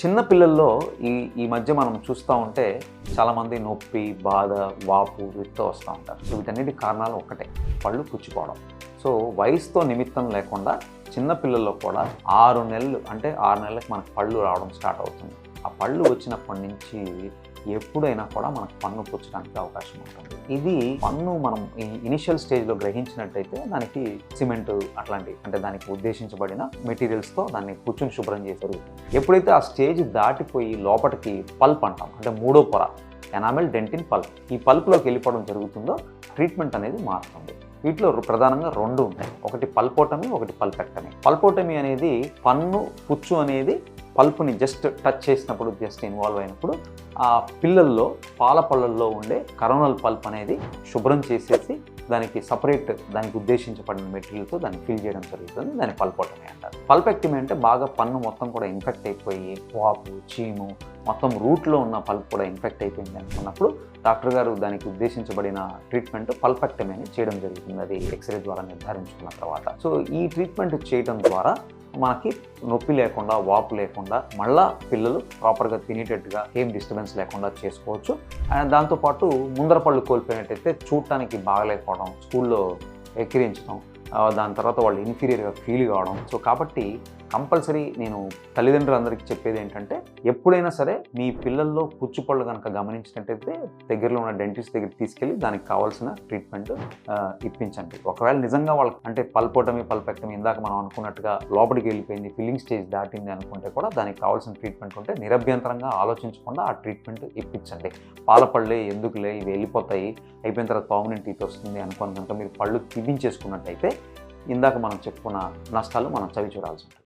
చిన్న పిల్లల్లో ఈ ఈ మధ్య మనం చూస్తూ ఉంటే చాలామంది నొప్పి బాధ వాపు వీటితో వస్తూ ఉంటారు. సో వీటన్నిటి కారణాలు ఒక్కటే పళ్ళు పుచ్చిపోవడం. సో వయసుతో నిమిత్తం లేకుండా చిన్న పిల్లల్లో కూడా ఆరు నెలలు అంటే ఆరు నెలలకు మనకు పళ్ళు రావడం స్టార్ట్ అవుతుంది. ఆ పళ్ళు వచ్చినప్పటి నుంచి ఎప్పుడైనా కూడా మనకు పన్ను పుచ్చడానికి అవకాశం ఉంటుంది. ఇది పన్ను మనం ఈ ఇనిషియల్ స్టేజ్లో గ్రహించినట్టయితే దానికి సిమెంట్ అట్లాంటి అంటే దానికి ఉద్దేశించబడిన మెటీరియల్స్తో దాన్ని కూర్చుని శుభ్రం చేశారు ఎప్పుడైతే ఆ స్టేజ్ దాటిపోయి లోపలికి పల్ప్ అంటాం అంటే మూడో పొర ఎనామెల్ డెంటిన్ పల్ప్ ఈ పల్ప్లోకి వెళ్ళిపోవడం జరుగుతుందో ట్రీట్మెంట్ అనేది మారుతుంది. వీటిలో ప్రధానంగా రెండు ఉంటాయి. ఒకటి పల్పోటమీ ఒకటి పల్పెక్టమీ పల్పోటమీ అనేది పన్ను పుచ్చు అనేది పల్పుని జస్ట్ టచ్ చేసినప్పుడు జస్ట్ ఇన్వాల్వ్ అయినప్పుడు ఆ పిల్లల్లో పాల పళ్ళల్లో ఉండే కరోనల్ పల్ప్ అనేది శుభ్రం చేసేసి దానికి సపరేట్ దానికి ఉద్దేశించబడిన మెటీరియల్తో దాన్ని ఫిల్ చేయడం జరుగుతుంది. దాన్ని పల్పోటమీ అంటారు. పల్పెక్టమీ అంటే బాగా పన్ను మొత్తం కూడా ఇన్ఫెక్ట్ అయిపోయి వాపు చీము మొత్తం రూట్లో ఉన్న పల్ప్ కూడా ఇన్ఫెక్ట్ అయిపోయింది అనుకున్నప్పుడు డాక్టర్ గారు దానికి ఉద్దేశించబడిన ట్రీట్మెంట్ పల్పెక్టమీ అని చేయడం జరుగుతుంది. అది ఎక్స్రే ద్వారా నిర్ధారించుకున్న తర్వాత. సో ఈ ట్రీట్మెంట్ చేయడం ద్వారా మనకి నొప్పి లేకుండా వాపు లేకుండా మళ్ళా పిల్లలు ప్రాపర్గా తినేటట్టుగా ఏం డిస్టర్బెన్స్ లేకుండా చేసుకోవచ్చు. అండ్ దాంతోపాటు ముందర పళ్ళు కోల్పోయినట్టయితే చూడటానికి బాగలేకపోవడం స్కూల్లో ఎక్కిరించడం దాని తర్వాత వాళ్ళు ఇన్ఫీరియర్గా ఫీల్ కావడం. సో కాబట్టి కంపల్సరీ నేను తల్లిదండ్రులందరికీ చెప్పేది ఏంటంటే ఎప్పుడైనా సరే మీ పిల్లల్లో పుచ్చుపళ్ళు కనుక గమనించినట్టయితే దగ్గరలో ఉన్న డెంటిస్ట్ దగ్గర తీసుకెళ్ళి దానికి కావాల్సిన ట్రీట్మెంట్ ఇప్పించండి. ఒకవేళ నిజంగా వాళ్ళకి అంటే పల్పోటమి పల్పెక్టమి ఇందాక మనం అనుకున్నట్టుగా లోపలికి వెళ్ళిపోయింది ఫిల్లింగ్ స్టేజ్ దాటింది అనుకుంటే కూడా దానికి కావాల్సిన ట్రీట్మెంట్ ఉంటే నిరభ్యంతరంగా ఆలోచించకుండా ఆ ట్రీట్మెంట్ ఇప్పించండి. పాలపళ్ళే ఎందుకులే ఇవి వెళ్ళిపోతాయి అయిపోయిన తర్వాత పర్మనెంట్ టీత్ వస్తుంది అనుకుని కనుక మీరు పళ్ళు తిప్పించేసుకున్నట్టయితే ఇందాక మనం చెప్పుకున్న నష్టాలు మనం చవి చూడాల్సి ఉంటుంది.